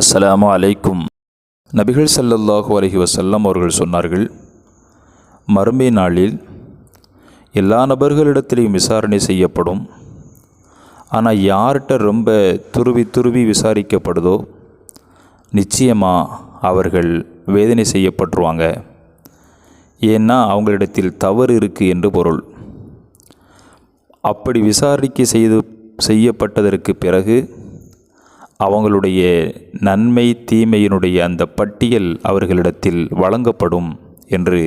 அஸ்ஸலாமு அலைக்கும். நபிகள் சல்லல்லாஹு அலஹி வசல்லம் அவர்கள் சொன்னார்கள் மறுமை நாளில் எல்லா நபர்களிடத்திலையும் விசாரணை செய்யப்படும். ஆனால் யார்கிட்ட ரொம்ப துருவி துருவி விசாரிக்கப்படுதோ நிச்சயமாக அவர்கள் வேதனை செய்யப்பட்டுருவாங்க. ஏன்னா அவங்களிடத்தில் தவறு இருக்குது என்று பொருள். அப்படி விசாரிக்கை செய்து செய்யப்பட்டதற்கு பிறகு அவங்களுடைய நன்மை தீமையினுடைய அந்த பட்டியல் அவர்களிடத்தில் வழங்கப்படும் என்று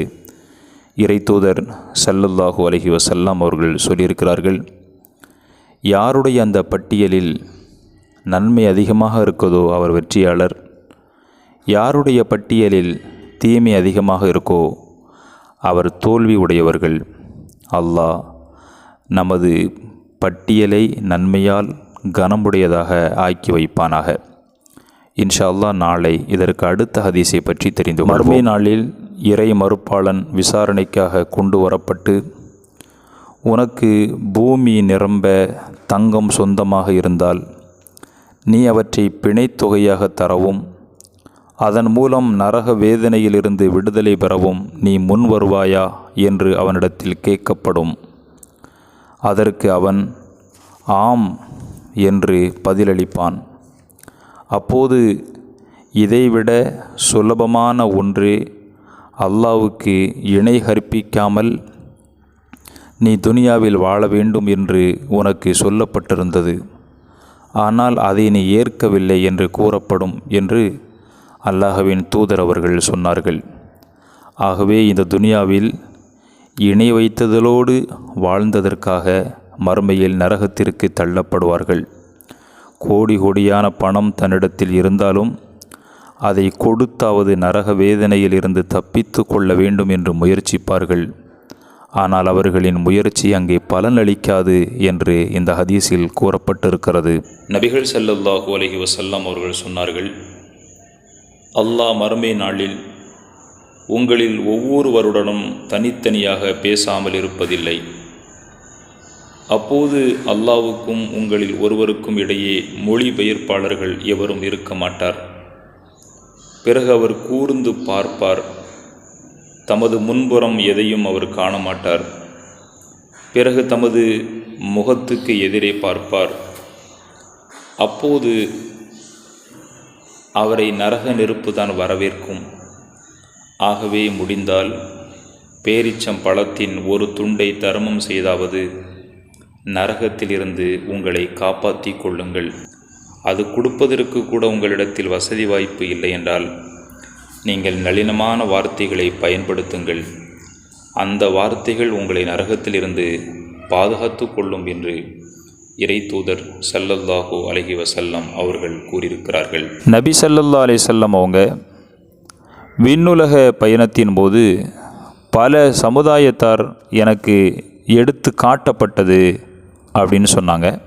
இறைத்தூதர் ஸல்லல்லாஹு அலஹி வசல்லாம் அவர்கள் சொல்லியிருக்கிறார்கள். யாருடைய அந்த பட்டியலில் நன்மை அதிகமாக இருக்கதோ அவர் வெற்றியாளர். யாருடைய பட்டியலில் தீமை அதிகமாக இருக்கோ அவர் தோல்வி உடையவர்கள். அல்லாஹ் நமது பட்டியலை நன்மையால் கனமுடையதாக ஆக்கி வைப்பானாக. இன்ஷா அல்லாஹ் நாளை இதற்கு அடுத்த ஹதீஸை பற்றி தெரிந்து மறுமை நாளில் இறை மறுப்பாளன் விசாரணைக்காக கொண்டு வரப்பட்டு உனக்கு பூமி நிரம்ப தங்கம் சொந்தமாக இருந்தால் நீ அவற்றை பிணைத்தொகையாக தரவும் அதன் மூலம் நரக வேதனையிலிருந்து விடுதலை பெறவும் நீ முன் வருவாயா என்று அவனிடத்தில் கேட்கப்படும். அதற்கு அவன் ஆம் என்று பதிலளிப்பான். அப்போது இதைவிட சுலபமான ஒன்று அல்லாவுக்கு இணை கற்பிக்காமல் நீ துனியாவில் வாழ வேண்டும் என்று உனக்கு சொல்லப்பட்டிருந்தது. ஆனால் அதை நீ ஏற்கவில்லை என்று கூறப்படும் என்று அல்லாஹவின் தூதர் அவர்கள் சொன்னார்கள். ஆகவே இந்த துனியாவில் இணை வைத்ததலோடு வாழ்ந்ததற்காக மறுமையில் நரகத்திற்கு தள்ளப்படுவார்கள். கோடி கோடியான பணம் தன்னிடத்தில் இருந்தாலும் அதை கொடுத்தாவது நரக வேதனையில் இருந்து தப்பித்து கொள்ள வேண்டும் என்று முயற்சிப்பார்கள். ஆனால் அவர்களின் முயற்சி அங்கே பலனளிக்காது என்று இந்த ஹதீஸில் கூறப்பட்டிருக்கிறது. நபிகள் செல்லல்லாஹு அலஹி வசல்லாம் அவர்கள் சொன்னார்கள் அல்லாஹ் மறுமை நாளில் உங்களில் ஒவ்வொருவருடனும் தனித்தனியாக பேசாமல் இருப்பதில்லை. அப்போது அல்லாவுக்கும் உங்களில் ஒருவருக்கும் இடையே மொழிபெயர்ப்பாளர்கள் எவரும் இருக்க மாட்டார். பிறகு அவர் கூர்ந்து பார்ப்பார். தமது முன்புறம் எதையும் அவர் காண மாட்டார் பிறகு தமது முகத்துக்கு எதிரே பார்ப்பார். அப்போது அவரை நரக நெருப்பு தான் வரவேற்கும். ஆகவே முடிந்தால் பேரிச்சம் பழத்தின் ஒரு துண்டை தர்மம் செய்தாவது நரகத்திலிருந்து உங்களை காப்பாற்றி கொள்ளுங்கள். அது கொடுப்பதற்கு கூட உங்களிடத்தில் வசதி வாய்ப்பு இல்லை என்றால் நீங்கள் நளினமான வார்த்தைகளை பயன்படுத்துங்கள். அந்த வார்த்தைகள் உங்களை நரகத்திலிருந்து பாதுகாத்து கொள்ளும் என்று இறை தூதர் சல்லல்லாஹு அலஹி வசல்லம் அவர்கள் கூறியிருக்கிறார்கள். நபி சல்லல்லா அலி செல்லம் அவங்க விண்ணுலக பயணத்தின் போது பல சமுதாயத்தார் எனக்கு எடுத்து காட்டப்பட்டது. அப்படின்னு சொன்னாங்க.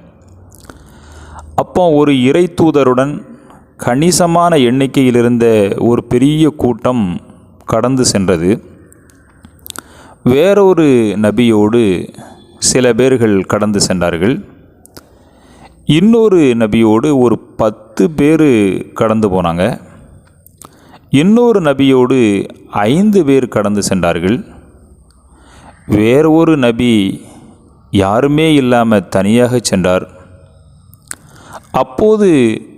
அப்போ ஒரு இறை தூதருடன் கணிசமான எண்ணிக்கையில் இருந்த ஒரு பெரிய கூட்டம் கடந்து சென்றது. வேறொரு நபியோடு சில பேர்கள் கடந்து சென்றார்கள். இன்னொரு நபியோடு ஒரு பத்து பேர் கடந்து போனாங்க. இன்னொரு நபியோடு ஐந்து பேர் கடந்து சென்றார்கள். வேறு ஒரு நபி யாருமே இல்லாமல் தனியாக சென்றார். அப்போது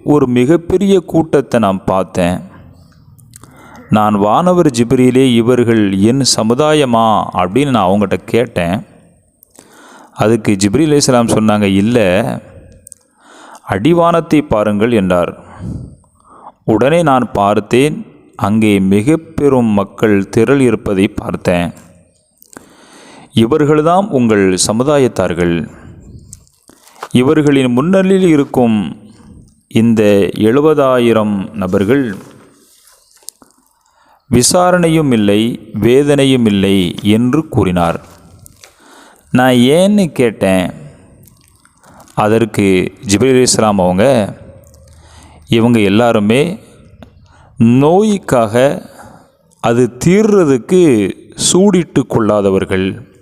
ஒரு மிகப்பெரிய கூட்டத்தை நான் பார்த்தேன். நான் வானவர் ஜிப்ரியிலே இவர்கள் என் சமுதாயமா அப்படின்னு நான் அவங்ககிட்ட கேட்டேன். அதுக்கு ஜிப்ரி இஸ்லாம் சொன்னாங்க இல்லை அடிவானத்தை பாருங்கள் என்றார். உடனே நான் பார்த்தேன் அங்கே மிக பெரும் மக்கள் திரள் இருப்பதை பார்த்தேன். இவர்கள்தான் உங்கள் சமுதாயத்தார்கள். இவர்களின் முன்னணியில் இருக்கும் இந்த எழுபதாயிரம் நபர்கள் விசாரணையும் இல்லை வேதனையும் இல்லை என்று கூறினார். நான் ஏன்னு கேட்டேன்? அதற்கு ஜிபிரி இஸ்லாம் அவங்க இவங்க எல்லாருமே நோய்க்காக அது தீர்றதுக்கு சூடிட்டு கொள்ளாதவர்கள்.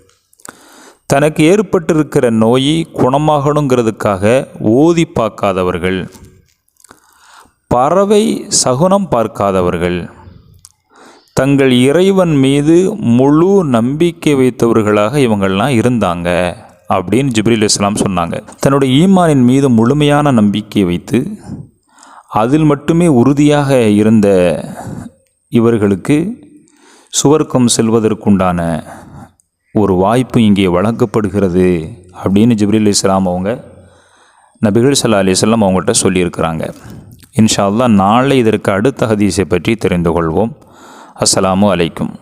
தனக்கு ஏற்பட்டிருக்கிற நோயை குணமாகணுங்கிறதுக்காக ஓதி பார்க்காதவர்கள். பறவை சகுனம் பார்க்காதவர்கள். தங்கள் இறைவன் மீது முழு நம்பிக்கை வைத்தவர்களாக இவங்கள்லாம் இருந்தாங்க அப்படின்னு ஜிப்ரில் இஸ்லாம் சொன்னாங்க. தன்னுடைய ஈமானின் மீது முழுமையான நம்பிக்கை வைத்து அதில் மட்டுமே உறுதியாக இருந்த இவர்களுக்கு சுவர்க்கம் செல்வதற்குண்டான ஒரு வாய்ப்பு இங்கே வழங்கப்படுகிறது அப்படின்னு ஜிப்ரீல் இஸ்லாம் அவங்க நபிகள் சல்லா அலிஸ்லாம் வஸல்லம் அவங்கள்ட்ட சொல்லியிருக்கிறாங்க. இன்ஷா அல்லா நாளை இதற்கு அடுத்த ஹதீஸை பற்றி தெரிந்து கொள்வோம். அஸ்ஸலாமு அலைக்கும்.